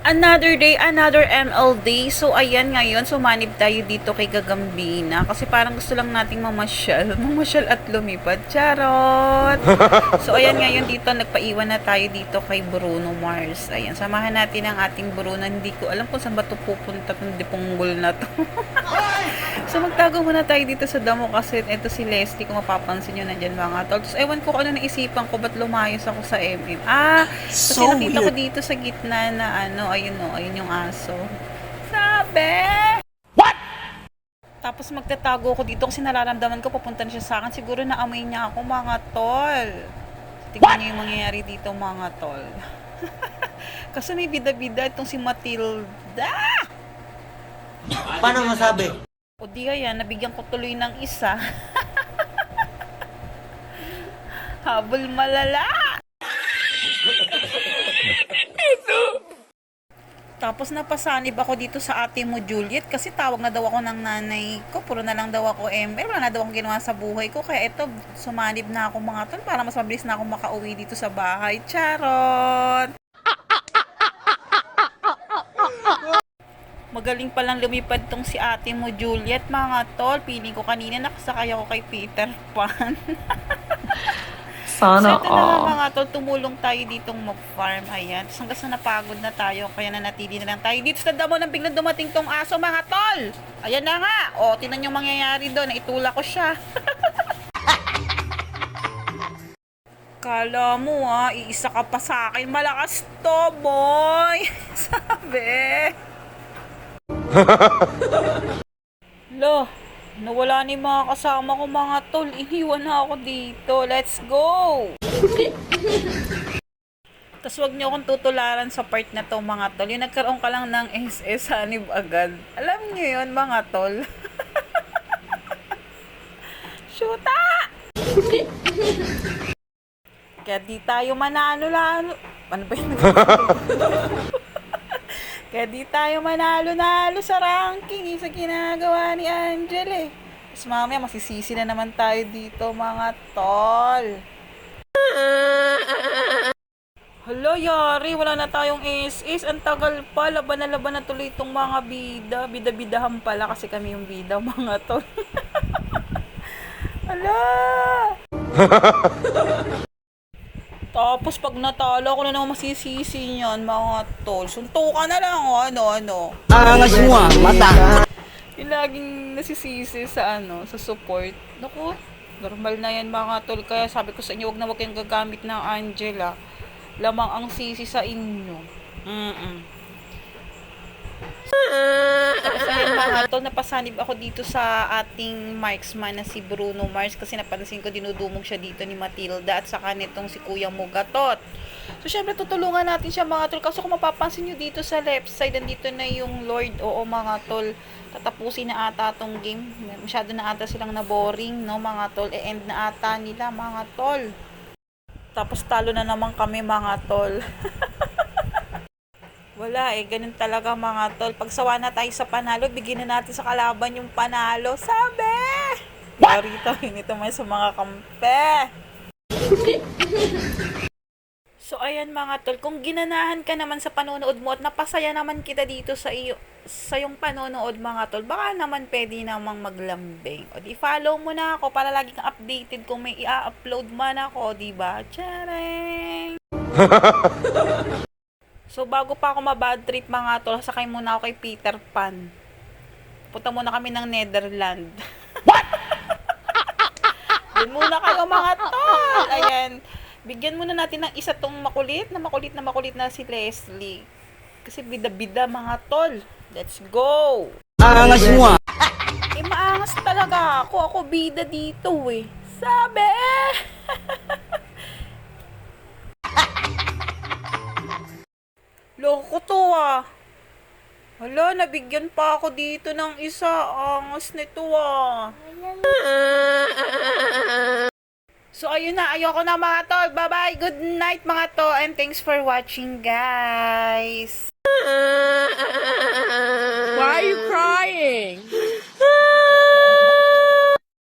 Another day, another ML day. So, ayan ngayon, sumanib tayo dito kay Gagambina. Kasi parang gusto lang nating mamasyal. Mamasyal at lumipad. Charot! So, ayan ngayon dito, nagpaiwan na tayo dito kay Bruno Mars. Ayan, samahan natin ang ating Bruno. Hindi ko alam kung saan ba ito pupunta itong dipunggol na to. so, magtago muna tayo dito sa damo kasi ito si Leslie, kung mapapansin nyo nandyan mga tol. Tapos, ewan ko kung ano naisipan ko, ba't lumayos ako sa MM. Ah, kasi So nakita ko weird. dito sa gitna na ano, ayun o, ayun yung aso. Sabi! Tapos magtatago ko dito kasi nararamdaman ko papunta na siya sa akin. Siguro naamoy niya ako mga tol. Tingnan niyo yung mangyayari dito mga tol. kasi may bida-bida itong si Matilda. Paano masabi? O di kaya, nabigyan ko tuloy ng isa. Habol malala. Tapos napasanib ako dito sa ate mo Juliet kasi tawag na daw ako ng nanay ko. Puro na lang daw ako ML. Wala na daw akong ginawa sa buhay ko. Kaya ito, sumanib na ako mga tol para mas mabilis na ako makauwi dito sa bahay. Charot! Magaling palang lumipad tong si ate mo Juliet mga tol. Piling ko kanina nakasakay ako kay Peter Pan. Sana so, ito na all. mga tol, tumulong tayo ditong mag-farm. Ayan. Tapos hanggang sa napagod na tayo, kaya nanatili na lang tayo dito sa damo nang biglang dumating tong aso mga tol. Ayan na nga. O, tinan yung mangyayari doon. Naitula ko siya. Kala mo ah, iisa ka pa sa akin. Malakas to, boy. Sabi. Lo, nawala ni mga kasama ko mga tol. Iniwan na ako dito. Let's go! Tapos wag niyo akong tutularan sa part na to mga tol. Yung nagkaroon ka lang ng SS hanib agad. Alam niyo yun mga tol. Shoota! Kaya di tayo manalo lalo. Ano ba yun? Kaya di tayo manalo-nalo sa ranking eh, sa ginagawa ni Angel eh. Tapos mamaya masisisi na naman tayo dito mga tol. Hala, yari. Wala na tayong SS. Ang tagal pa. Laban na laban na tuloy itong mga bida. Bida-bidahan pala kasi kami yung bida, mga tol. Hala! Tapos pag natalo ko na naman masisisi niyan, mga tol. Suntukan na lang, oh, ano, ano. Angas mo ah, mata. Yung laging nasisisi sa ano, sa support. Naku, normal na yan mga tol. Kaya sabi ko sa inyo, wag na wag kayong gagamit ng Angela. Lamang ang sisi sa inyo. Mm-mm. Tol, napasanib ako dito sa ating marksman na si Bruno Mars kasi napansin ko dinudumog siya dito ni Matilda at saka nitong si Kuya Mugatot. So, syempre, tutulungan natin siya mga tol. Kaso kung mapapansin nyo dito sa left side, andito na yung Lord. Oo, mga tol. Tatapusin na ata tong game. Masyado na ata silang na boring, no, mga tol. E-end na ata nila, mga tol. Tapos talo na naman kami, mga tol. Wala eh, ganun talaga mga tol. Pag sawa na tayo sa panalo, bigyan na natin sa kalaban yung panalo. Sabi! Yari tayo nito may sa mga kampe. So ayan mga tol, kung ginanahan ka naman sa panonood mo at napasaya naman kita dito sa iyo sa yung panonood mga tol, baka naman pwede namang maglambing. O di follow mo na ako para lagi kang updated kung may i-upload man ako, di ba? Tcharing! So, bago pa ako mabad trip mga tol, sakay muna ako kay Peter Pan. Punta muna kami ng Netherland. What? Doon muna kayo mga tol. Ayan. Bigyan muna natin ng isa tong makulit na makulit na makulit na si Leslie. Kasi bida-bida mga tol. Let's go! Angas mo ah. Eh, maangas talaga ako. Ako bida dito eh. Sabi! Loko Hala, nabigyan pa ako dito ng isa. Angas nito ah. So, ayun na. Ayoko na mga tol. Bye-bye. Good night mga to. And thanks for watching, guys. Why are you crying?